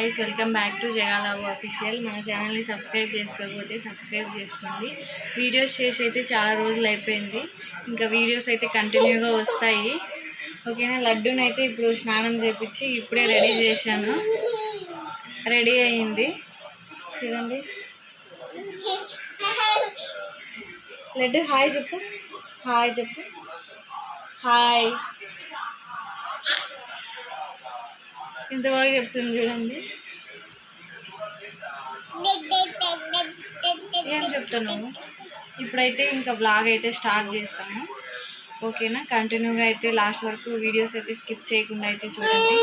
Guys welcome back to జగాలాబు official మన ఛానల్ని సబ్స్క్రైబ్ చేసుకోకపోతే సబ్స్క్రైబ్ చేసుకోండి. వీడియోస్ చేసి అయితే చాలా రోజులు అయిపోయింది. ఇంకా వీడియోస్ అయితే కంటిన్యూగా వస్తాయి. ఓకేనా? లడ్డూని అయితే ఇప్పుడు స్నానం చేపించి ఇప్పుడే రెడీ చేశాను. రెడీ అయింది. చూడండి లడ్డు హాయ్ చెప్పు. హాయ్ చెప్పు. హాయ్. ఎంత బాగా చెప్తుంది చూడండి. ఏం చెప్తున్నావు ఇప్పుడైతే ఇంకా బ్లాగ్ అయితే స్టార్ట్ చేస్తాము. ఓకేనా? కంటిన్యూగా అయితే లాస్ట్ వరకు వీడియోస్ అయితే స్కిప్ చేయకుండా అయితే చూడండి.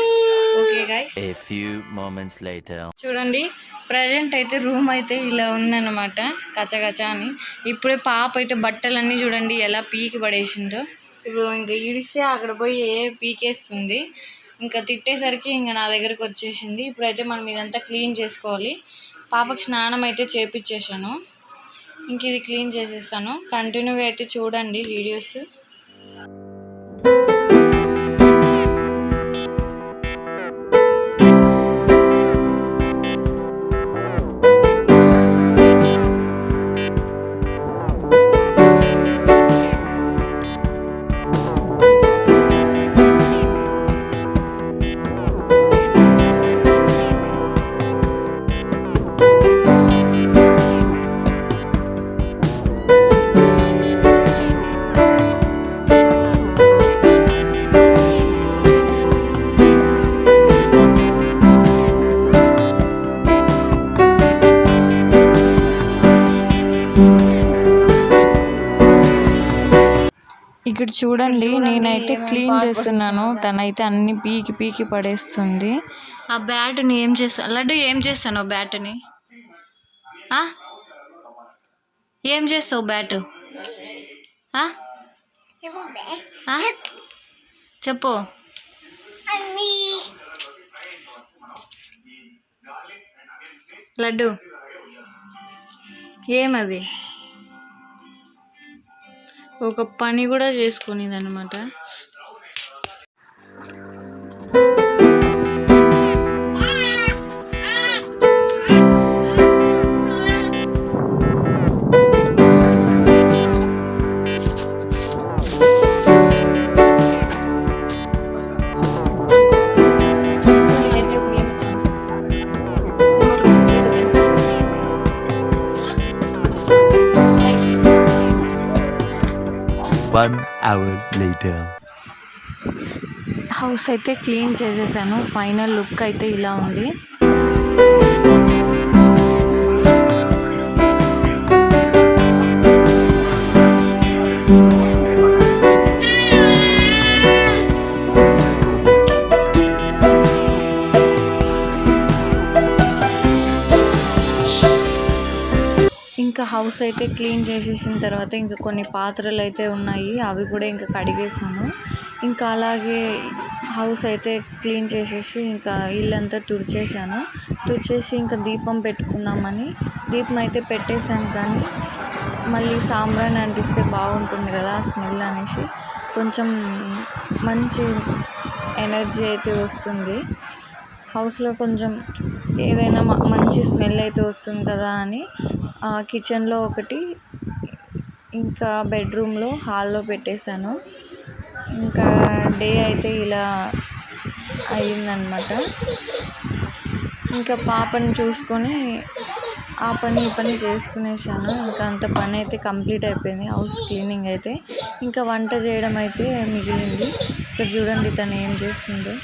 Okay guys A few moments later. చూడండి ప్రజెంట్ అయితే రూమ్ అయితే ఇలా ఉందన్నమాట. కచకచ అని. ఇప్పుడే పాప అయితే బట్టలన్నీ చూడండి ఎలా పీకి పడేసిందో. ఇప్పుడు ఇంకా ఈడిస్తే అక్కడ పోయి ఏ పీకేస్తుంది. ఇంకా తిట్టేసరికి ఇంకా నా దగ్గరకు వచ్చేసింది. ఇప్పుడైతే మనం ఇదంతా క్లీన్ చేసుకోవాలి. పాపకి స్నానం అయితే చేపించేసాను ఇంక ఇది క్లీన్ చేసేస్తాను. కంటిన్యూగా అయితే చూడండి వీడియోస్. ఇక్కడ చూడండి నేనైతే క్లీన్ చేస్తున్నాను. తనైతే అన్ని పీకి పీకి పడేస్తుంది. ఆ బ్యాట్ని ఏం చేస్తా లడ్డు ఏం చేస్తాను బ్యాట్ని ఆ? ఏం చేస్తావు బ్యాట్? చెప్పు. లడ్డు. ఏమది? ఒక పని కూడా చేసుకునేది అనమాట అవర్ లేటర్ హౌస్ అయితే క్లీన్ చేసేసాను. ఫైనల్ లుక్ అయితే ఇలా ఉంది. హౌస్ అయితే క్లీన్ చేసేసిన తర్వాత ఇంకా కొన్ని పాత్రలు అయితే ఉన్నాయి. అవి కూడా ఇంకా కడిగేసాను ఇంకా అలాగే హౌస్ అయితే క్లీన్ చేసేసి ఇంకా ఇల్లంతా తుడిచేసాను తుడిచేసి ఇంకా దీపం పెట్టుకున్నామని దీపం అయితే పెట్టేశాను కానీ మళ్ళీ సాంబ్రాన్ అంటిస్తే బాగుంటుంది కదా స్మెల్ అనేసి. కొంచెం మంచి ఎనర్జీ అయితే వస్తుంది. హౌస్లో కొంచెం ఏదైనా మంచి స్మెల్ అయితే వస్తుంది కదా అని కిచెన్లో ఒకటి ఇంకా బెడ్రూమ్లో హాల్లో పెట్టేశాను. ఇంకా డే అయితే ఇలా అయిందనమాట ఇంకా పాపని చూసుకొని ఆ పని ఈ పని చేసుకునేసాను ఇంకా అంత పని అయితే కంప్లీట్ అయిపోయింది హౌస్ క్లీనింగ్ అయితే. ఇంకా వంట చేయడం అయితే మిగిలింది. ఇక్కడ చూడండి తను ఏం చేస్తుందో.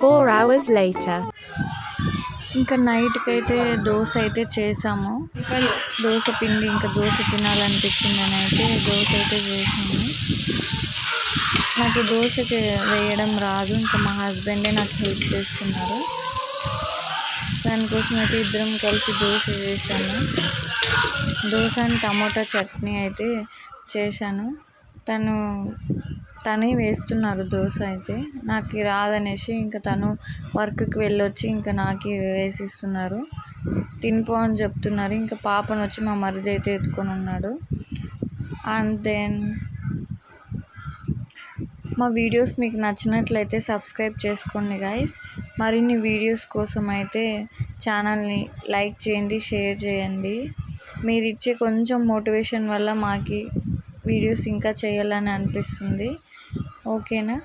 ఫోర్ అవర్స్ లేటర్ ఇంకా నైట్కి అయితే దోశ అయితే చేసాము. దోశ పిండి ఇంకా దోశ తినాలనిపించింది అని అయితే దోశ అయితే చేసాము నాకు దోశ వేయడం రాదు. ఇంకా మా హస్బెండే నాకు హెల్ప్ చేస్తున్నారు. దానికోసం అయితే ఇద్దరం కలిసి దోశ చేశాను దోశ అండ్ టమోటా చట్నీ అయితే చేశాను. తను తనే వేస్తున్నారు దోశ అయితే. నాకు రాదనేసి ఇంకా తను వర్క్కి వెళ్ళొచ్చి ఇంకా నాకు వేసిస్తున్నారు. తినిపో అని చెప్తున్నారు. ఇంకా పాపను వచ్చి మా మరిది అయితే ఎత్తుకొని ఉన్నాడు. అండ్ దెన్ మా వీడియోస్ మీకు నచ్చినట్లయితే సబ్స్క్రైబ్ చేసుకోండి గైస్. మరిన్ని వీడియోస్ కోసం అయితే ఛానల్ని లైక్ చేయండి షేర్ చేయండి. మీరు ఇచ్చే కొంచెం మోటివేషన్ వల్ల మాకు వీడియోస్ ఇంకా చేయాలని అనిపిస్తుంది. ఓకేనా?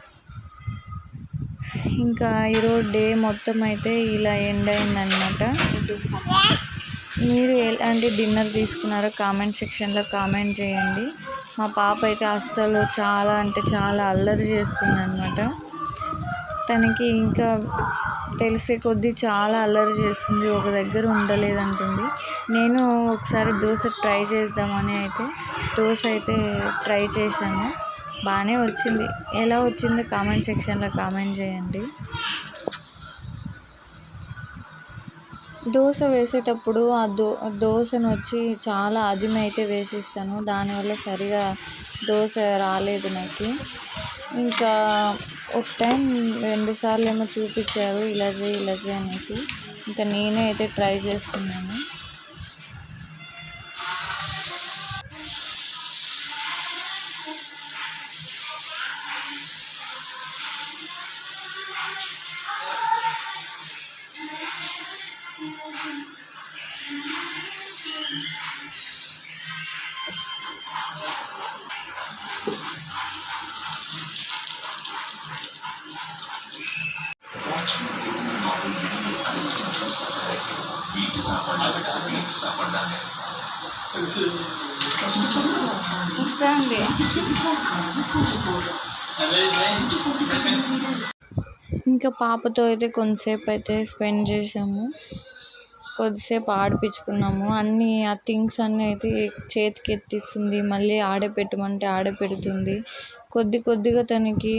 ఇంకా ఈరోజు డే మొత్తం అయితే ఇలా ఎండ్ అయిందనమాట మీరు ఎలాంటి డిన్నర్ తీసుకున్నారో కామెంట్ సెక్షన్లో కామెంట్ చేయండి. మా పాప అయితే అస్సలు చాలా అంటే చాలా అల్లరి చేస్తుంది అనమాట తనకి ఇంకా తెలిసే కొద్దీ చాలా అల్లరి చేస్తుంది. ఒక దగ్గర ఉండలేదంటుంది. నేను ఒకసారి దోశ ట్రై చేద్దామని అయితే దోశ అయితే ట్రై చేశాను. బాగానే వచ్చింది. ఎలా వచ్చిందో కామెంట్ సెక్షన్లో కామెంట్ చేయండి. దోశ వేసేటప్పుడు ఆ దో దోశను వచ్చి చాలా అదిమి అయితే వేసేస్తాను. దానివల్ల సరిగా దోశ రాలేదు నాకు. ఇంకా ఒక టైం రెండు సార్లు ఏమో చూపించారు ఇలా చేయి ఇలా చేయి అనేసి. ఇంకా నేనే అయితే ట్రై చేస్తున్నాను. ఇంకా పాపతో అయితే కొంతసేపు అయితే స్పెండ్ చేసాము కొద్దిసేపు ఆడిపించుకున్నాము. అన్ని ఆ థింగ్స్ అన్నీ అయితే చేతికి ఎత్తిస్తుంది. మళ్ళీ ఆడపెట్టమంటే ఆడపెడుతుంది. కొద్ది కొద్దిగా తనకి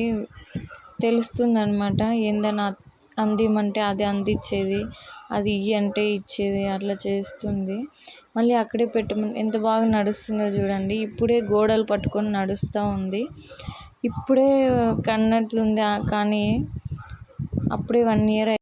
తెలుస్తుంది అనమాట ఏందన్నా అందిమంటే అది అందించేది అది ఇయ్యంటే అంటే ఇచ్చేది అట్లా చేస్తుంది. మళ్ళీ అక్కడే పెట్టమని ఎంత బాగా నడుస్తుందో చూడండి. ఇప్పుడే గోడలు పట్టుకొని నడుస్తూ ఉంది. ఇప్పుడే కన్నట్లుంది కానీ అప్పుడే వన్ ఇయర్